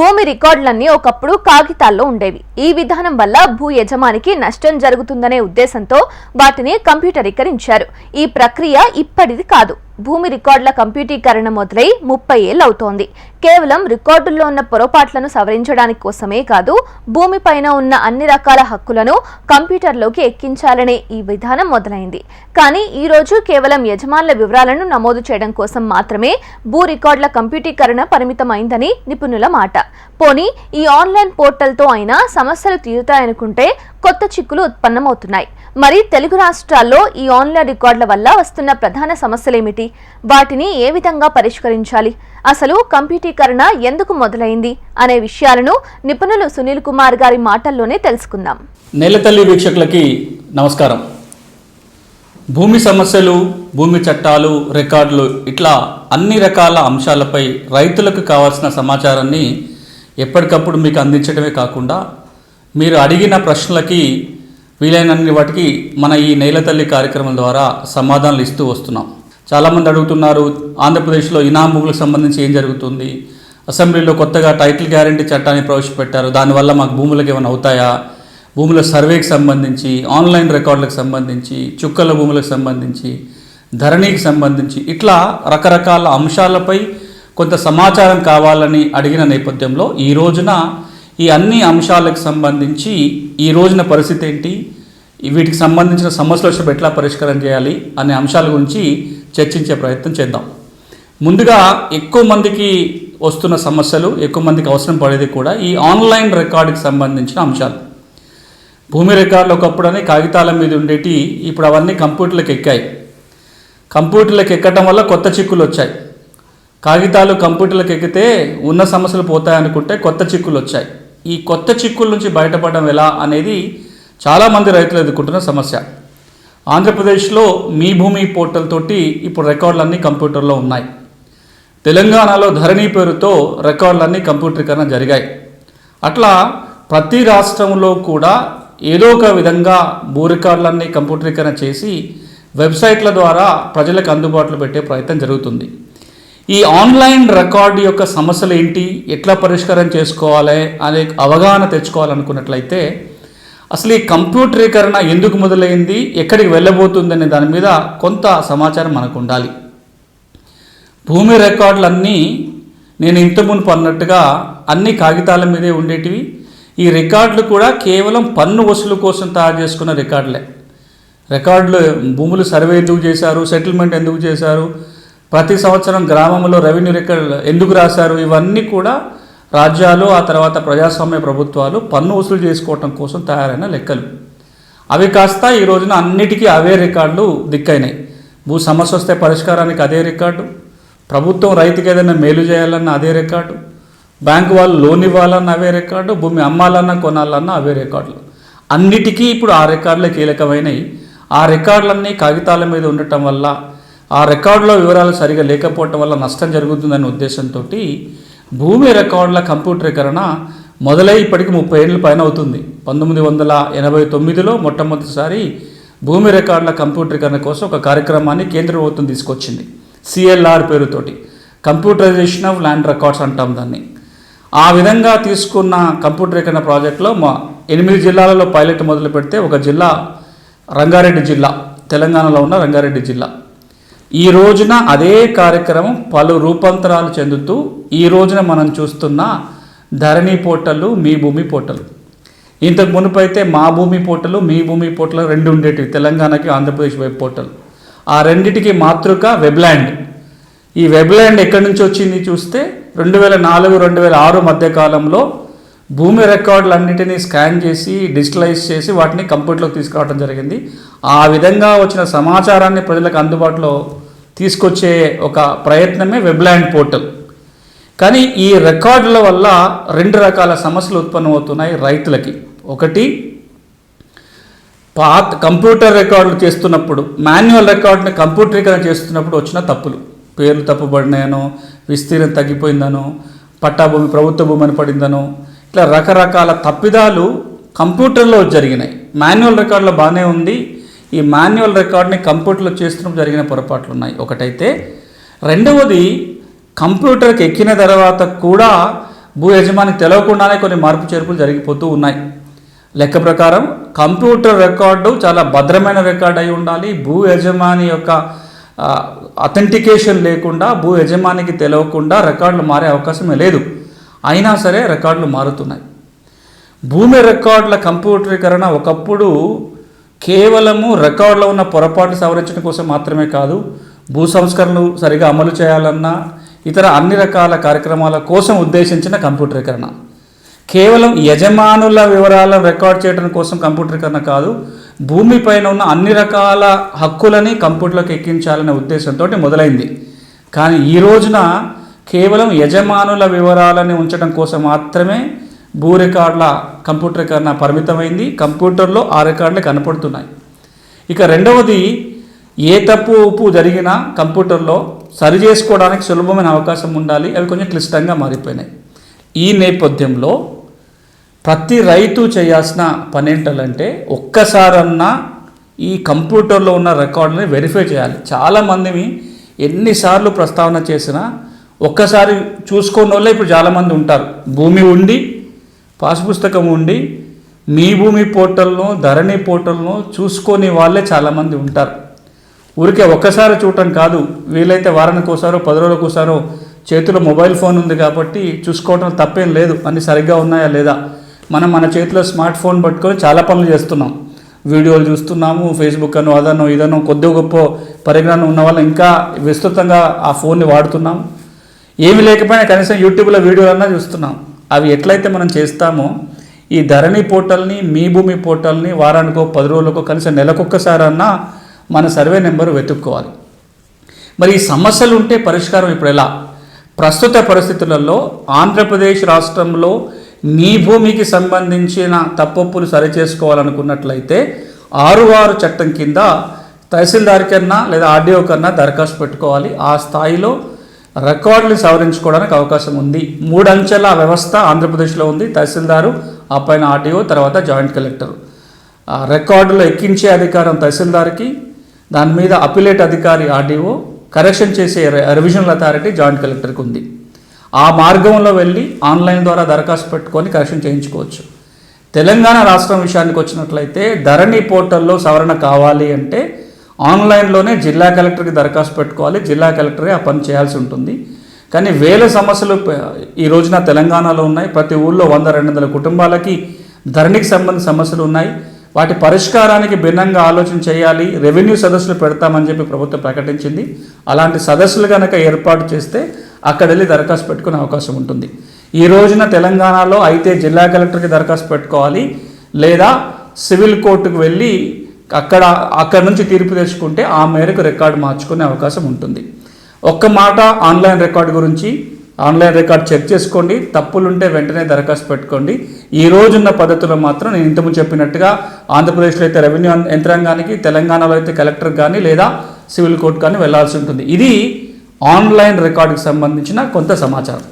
భూమి రికార్డులన్నీ ఒకప్పుడు కాగితాల్లో ఉండేవి. ఈ విధానం వల్ల భూ యజమానికి నష్టం జరుగుతుందనే ఉద్దేశంతో వాటిని కంప్యూటరీకరించారు. ఈ ప్రక్రియ ఇప్పటిది కాదు. భూమి రికార్డుల కంప్యూటీకరణ మొదలై ముప్పై ఏళ్ళు అవుతోంది కేవలం రికార్డుల్లో ఉన్న పొరపాట్లను సవరించడానికి కోసమే కాదు భూమిపైన ఉన్న అన్ని రకాల హక్కులను కంప్యూటర్లోకి ఎక్కించాలనే ఈ విధానం మొదలైంది. కానీ ఈ రోజు కేవలం యజమానుల వివరాలను నమోదు చేయడం కోసం మాత్రమే భూ రికార్డుల కంప్యూటీకరణ పరిమితమైందని నిపుణుల మాట. పోనీ ఈ ఆన్లైన్ పోర్టల్తో అయినా సమస్యలు తీరుతాయనుకుంటే కొత్త చిక్కులు ఉత్పన్నమవుతున్నాయి. మరి తెలుగు రాష్ట్రాల్లో ఈ ఆన్లైన్ రికార్డుల వల్ల వస్తున్న ప్రధాన సమస్యలేమిటి? వాటిని ఏ విధంగా పరిష్కరించాలి? అసలు కంప్యూటీకరణ ఎందుకు మొదలైంది? అనే విషయాలను నిపుణులు సునీల్ కుమార్ గారి మాటల్లోనే తెలుసుకుందాం. నేలతల్లి వీక్షకులకి నమస్కారం. భూమి సమస్యలు భూమి చట్టాలు రికార్డులు ఇట్లా అన్ని రకాల అంశాలపై రైతులకు కావాల్సిన సమాచారాన్ని ఎప్పటికప్పుడు మీకు అందించడమే కాకుండా మీరు అడిగిన ప్రశ్నలకి వీలైనన్ని వాటికి మన ఈ నేలతల్లి కార్యక్రమం ద్వారా సమాధానాలు ఇస్తూ వస్తున్నాం. చాలామంది అడుగుతున్నారు ఆంధ్రప్రదేశ్లో ఇనాం భూములకు సంబంధించి ఏం జరుగుతుంది? అసెంబ్లీలో కొత్తగా టైటిల్ గ్యారంటీ చట్టాన్ని ప్రవేశపెట్టారు. దానివల్ల మాకు భూములకు ఏమైనా అవుతాయా? భూముల సర్వేకి సంబంధించి ఆన్లైన్ రికార్డులకు సంబంధించి చుక్కల భూములకు సంబంధించి ధరణికి సంబంధించి ఇట్లా రకరకాల అంశాలపై కొంత సమాచారం కావాలని అడిగిన నేపథ్యంలో ఈ రోజున ఈ అన్ని అంశాలకు సంబంధించి ఈ రోజున పరిస్థితి ఏంటి? వీటికి సంబంధించిన సమస్యలు వచ్చినప్పుడు ఎట్లా పరిష్కారం చేయాలి అనే అంశాల గురించి చర్చించే ప్రయత్నం చేద్దాం. ముందుగా ఎక్కువ మందికి వస్తున్న సమస్యలు ఎక్కువ మందికి అవసరం పడేది కూడా ఈ ఆన్లైన్ రికార్డుకి సంబంధించిన అంశాలు. భూమి రికార్డులు ఒకప్పుడని కాగితాల మీద ఉండేటి ఇప్పుడు అవన్నీ కంప్యూటర్లకు ఎక్కాయి. కంప్యూటర్లకు ఎక్కడం వల్ల కొత్త చిక్కులు వచ్చాయి. కాగితాలు కంప్యూటర్లకు ఎక్కితే ఉన్న సమస్యలు పోతాయనుకుంటే కొత్త చిక్కులు వచ్చాయి. ఈ కొత్త చిక్కుల నుంచి బయటపడడం ఎలా అనేది చాలామంది రైతులు ఎదుర్కొంటున్న సమస్య. ఆంధ్రప్రదేశ్లో మీ భూమి పోర్టల్ తోటి ఇప్పుడు రికార్డులన్నీ కంప్యూటర్లో ఉన్నాయి. తెలంగాణలో ధరణి పేరుతో రికార్డులన్నీ కంప్యూటరీకరణ జరిగాయి. అట్లా ప్రతి రాష్ట్రంలో కూడా ఏదో ఒక విధంగా భూ రికార్డులన్నీ కంప్యూటరీకరణ చేసి వెబ్సైట్ల ద్వారా ప్రజలకు అందుబాటులో పెట్టే ప్రయత్నం జరుగుతుంది. ఈ ఆన్లైన్ రికార్డు యొక్క సమస్యలు ఏంటి? ఎట్లా పరిష్కారం చేసుకోవాలి? అనే అవగాహన తెచ్చుకోవాలనుకున్నట్లయితే అసలు ఈ కంప్యూటరీకరణ ఎందుకు మొదలైంది? ఎక్కడికి వెళ్ళబోతుంది అనే దాని మీద కొంత సమాచారం మనకు ఉండాలి భూమి రికార్డులన్నీ నేను ఇంత మునుపు అన్నట్టుగా అన్ని కాగితాల మీదే ఉండేటివి. ఈ రికార్డులు కూడా కేవలం పన్ను వసూలు కోసం తయారు చేసుకున్న రికార్డులే. రికార్డులు భూములు సర్వే ఎందుకు చేశారు? సెటిల్మెంట్ ఎందుకు చేశారు? ప్రతి సంవత్సరం గ్రామంలో రెవెన్యూ రికార్డు ఎందుకు రాశారు? ఇవన్నీ కూడా రాజ్యాలు ఆ తర్వాత ప్రజాస్వామ్య ప్రభుత్వాలు పన్ను వసూలు చేసుకోవటం కోసం తయారైన లెక్కలు. అవి కాస్త ఈ రోజున అన్నిటికీ అవే రికార్డులు దిక్కైనాయి. భూ సమస్య వస్తే పరిష్కారానికి అదే రికార్డు. ప్రభుత్వం రైతుకి ఏదైనా మేలు చేయాలన్న అదే రికార్డు. బ్యాంకు వాళ్ళు లోన్ ఇవ్వాలన్న అవే రికార్డు. భూమి అమ్మాలన్నా కొనాలన్నా అవే రికార్డులు. అన్నిటికీ ఇప్పుడు ఆ రికార్డులే కీలకమైనవి ఆ రికార్డులన్నీ కాగితాల మీద ఉండటం వల్ల ఆ రికార్డులో వివరాలు సరిగా లేకపోవటం వల్ల నష్టం జరుగుతుందనే ఉద్దేశంతో భూమి రికార్డుల కంప్యూటరీకరణ మొదలై ఇప్పటికి ముప్పై ఏళ్ళ పైన అవుతుంది. పంతొమ్మిది వందల ఎనభై తొమ్మిదిలో మొట్టమొదటిసారి భూమి రికార్డుల కంప్యూటరీకరణ కోసం ఒక కార్యక్రమాన్ని కేంద్ర ప్రభుత్వం తీసుకొచ్చింది. సిఎల్ఆర్ పేరుతోటి. కంప్యూటరైజేషన్ ఆఫ్ ల్యాండ్ రికార్డ్స్ అంటాం దాన్ని. ఆ విధంగా తీసుకున్న కంప్యూటరీకరణ ప్రాజెక్టులో మా ఎనిమిది జిల్లాలలో పైలట్ మొదలు పెడితే ఒక జిల్లా రంగారెడ్డి జిల్లా తెలంగాణలో ఉన్న రంగారెడ్డి జిల్లా. ఈ రోజున అదే కార్యక్రమం పలు రూపాంతరాలు చెందుతూ ఈ రోజున మనం చూస్తున్న ధరణి పోర్టల్ మీ భూమి పోర్టల్. ఇంతకు మునుపు అయితే మా భూమి పోర్టల్ మీ భూమి పోర్టల్ రెండు ఉండేటివి. తెలంగాణకి ఆంధ్రప్రదేశ్ వెబ్ పోర్టల్. ఆ రెండిటికి మాతృక వెబ్ల్యాండ్ ఈ వెబ్ల్యాండ్ ఎక్కడి నుంచి వచ్చింది చూస్తే రెండు వేల నాలుగు రెండు వేల ఆరు మధ్య కాలంలో భూమి రికార్డులన్నిటినీ స్కాన్ చేసి డిజిటలైజ్ చేసి వాటిని కంప్యూటర్లోకి తీసుకురావడం జరిగింది. ఆ విధంగా వచ్చిన సమాచారాన్ని ప్రజలకు అందుబాటులో తీసుకొచ్చే ఒక ప్రయత్నమే వెబ్ల్యాండ్ పోర్టల్. కానీ ఈ రికార్డుల వల్ల రెండు రకాల సమస్యలు ఉత్పన్నమవుతున్నాయి రైతులకి. ఒకటి పాత కంప్యూటర్ రికార్డులు చేస్తున్నప్పుడు మాన్యువల్ రికార్డుని కంప్యూటరీకరణ చేస్తున్నప్పుడు వచ్చిన తప్పులు. పేర్లు తప్పుబడినాయనో విస్తీర్ణం తగ్గిపోయిందనో పట్టా భూమి ప్రభుత్వ భూమి అని పడిందనో ఇట్లా రకరకాల తప్పిదాలు కంప్యూటర్లో జరిగినాయి. మాన్యువల్ రికార్డులో బాగానే ఉంది. ఈ మాన్యువల్ రికార్డ్ని కంప్యూటర్లో చేస్తున్నప్పుడు జరిగిన పొరపాట్లు ఉన్నాయి. ఒకటైతే రెండవది కంప్యూటర్కి ఎక్కిన తర్వాత కూడా భూ యజమానికి తెలవకుండానే కొన్ని మార్పు చేర్పులు జరిగిపోతూ ఉన్నాయి. లెక్క ప్రకారం కంప్యూటర్ రికార్డు చాలా భద్రమైన రికార్డ్ అయి ఉండాలి. భూ యజమాని యొక్క అథెంటికేషన్ లేకుండా భూ యజమానికి తెలవకుండా రికార్డులు మారే అవకాశమే లేదు. అయినా సరే రికార్డులు మారుతున్నాయి. భూమి రికార్డుల కంప్యూటరీకరణ ఒకప్పుడు కేవలము రికార్డులో ఉన్న పొరపాట్లు సవరించడం కోసం మాత్రమే కాదు భూ సంస్కరణలు సరిగా అమలు చేయాలన్నా ఇతర అన్ని రకాల కార్యక్రమాల కోసం ఉద్దేశించిన కంప్యూటరీకరణ. కేవలం యజమానుల వివరాలను రికార్డ్ చేయడం కోసం కంప్యూటరీకరణ కాదు భూమిపైన ఉన్న అన్ని రకాల హక్కులని కంప్యూటర్లోకి ఎక్కించాలనే ఉద్దేశంతో మొదలైంది. కానీ ఈ రోజున కేవలం యజమానుల వివరాలని ఉంచడం కోసం మాత్రమే భూ రికార్డుల కంప్యూటరీకరణ పరిమితమైంది. కంప్యూటర్లో ఆ రికార్డులు కనపడుతున్నాయి. ఇక రెండవది ఏ తప్పు ఉప్పు జరిగినా కంప్యూటర్లో సరి చేసుకోవడానికి సులభమైన అవకాశం ఉండాలి. అవి కొంచెం క్లిష్టంగా మారిపోయినాయి. ఈ నేపథ్యంలో ప్రతి రైతు చేయాల్సిన పని ఏంటంటే ఒక్కసారన్నా ఈ కంప్యూటర్లో ఉన్న రికార్డుని వెరిఫై చేయాలి. చాలామంది ఎన్నిసార్లు ప్రస్తావన చేసినా ఒక్కసారి చూసుకున్న వాళ్ళే ఇప్పుడు చాలామంది ఉంటారు. భూమి ఉండి పాస్ పుస్తకం ఉండి మీ భూమి పోర్టల్లో ధరణి పోర్టల్లో చూసుకొని వాళ్ళే చాలామంది ఉంటారు. ఊరికే ఒక్కసారి చూడటం కాదు. వీలైతే వారానికి ఒకసారో పది రోజులకు ఒకసారో చేతిలో మొబైల్ ఫోన్ ఉంది కాబట్టి చూసుకోవటం తప్పేం లేదు. అన్ని సరిగ్గా ఉన్నాయా లేదా? మనం మన చేతిలో స్మార్ట్ ఫోన్ పట్టుకొని చాలా పనులు చేస్తున్నాం. వీడియోలు చూస్తున్నాము ఫేస్బుక్ అను అదనో ఇదనో కొద్ది గొప్ప పరిజ్ఞానం ఉన్న వాళ్ళు. ఇంకా విస్తృతంగా ఆ ఫోన్ని వాడుతున్నాం. ఏమి లేకపోయినా కనీసం యూట్యూబ్లో వీడియోలన్నా చూస్తున్నాం. అవి ఎట్లయితే మనం చేస్తామో ఈ ధరణి పోర్టల్ని మీ భూమి పోర్టల్ని వారానికో పది రోజులకో కనీసం నెలకొక్కసారన్నా మన సర్వే నెంబర్ వెతుక్కోవాలి. మరి ఈ సమస్యలు ఉంటే పరిష్కారం ఇప్పుడు ఎలా? ప్రస్తుత పరిస్థితులలో ఆంధ్రప్రదేశ్ రాష్ట్రంలో మీ భూమికి సంబంధించిన తప్పొప్పులు సరిచేసుకోవాలనుకున్నట్లయితే ఆరు ఆరు చట్టం కింద తహసీల్దార్ కన్నా లేదా ఆర్డీఓ కన్నా దరఖాస్తు పెట్టుకోవాలి. ఆ స్థాయిలో రికార్డులు సవరించుకోవడానికి అవకాశం ఉంది. మూడంచెల వ్యవస్థ ఆంధ్రప్రదేశ్లో ఉంది. తహసీల్దారు ఆ పైన ఆర్డీఓ తర్వాత జాయింట్ కలెక్టర్. రికార్డులు ఎక్కించే అధికారం తహసీల్దార్కి దాని మీద అపిలేట్ అధికారి ఆర్డీఓ కరెక్షన్ చేసే రివిజనల్ అథారిటీ జాయింట్ కలెక్టర్కి ఉంది. ఆ మార్గంలో వెళ్ళి ఆన్లైన్ ద్వారా దరఖాస్తు పెట్టుకొని కరెక్షన్ చేయించుకోవచ్చు. తెలంగాణ రాష్ట్రం విషయానికి వచ్చినట్లయితే ధరణి పోర్టల్లో సవరణ కావాలి అంటే ఆన్లైన్లోనే జిల్లా కలెక్టర్కి దరఖాస్తు పెట్టుకోవాలి. జిల్లా కలెక్టరే ఆ పని చేయాల్సి ఉంటుంది. కానీ వేల సమస్యలు ఈ రోజున తెలంగాణలో ఉన్నాయి. ప్రతి ఊళ్ళో వంద రెండు వందల కుటుంబాలకి ధరణికి సంబంధించిన సమస్యలు ఉన్నాయి. వాటి పరిష్కారానికి భిన్నంగా ఆలోచన చేయాలి. రెవెన్యూ సదస్సులు పెడతామని చెప్పి ప్రభుత్వం ప్రకటించింది. అలాంటి సదస్సులు కనుక ఏర్పాటు చేస్తే అక్కడ వెళ్ళి దరఖాస్తు పెట్టుకునే అవకాశం ఉంటుంది. ఈ రోజున తెలంగాణలో అయితే జిల్లా కలెక్టర్కి దరఖాస్తు పెట్టుకోవాలి. లేదా సివిల్ కోర్టుకు వెళ్ళి అక్కడ అక్కడ నుంచి తీర్పు తెచ్చుకుంటే ఆ మేరకు రికార్డు మార్చుకునే అవకాశం ఉంటుంది. ఒక్క మాట ఆన్లైన్ రికార్డు గురించి ఆన్లైన్ రికార్డ్ చెక్ చేసుకోండి తప్పులుంటే వెంటనే దరఖాస్తు పెట్టుకోండి. ఈ రోజున్న పద్ధతిలో మాత్రం నేను ఇంతకు చెప్పినట్టుగా ఆంధ్రప్రదేశ్లో అయితే రెవెన్యూ యంత్రాంగానికి తెలంగాణలో అయితే కలెక్టర్ కానీ లేదా సివిల్ కోర్టు కానీ వెళ్ళాల్సి ఉంటుంది. ఇది ఆన్లైన్ రికార్డుకి సంబంధించిన కొంత సమాచారం.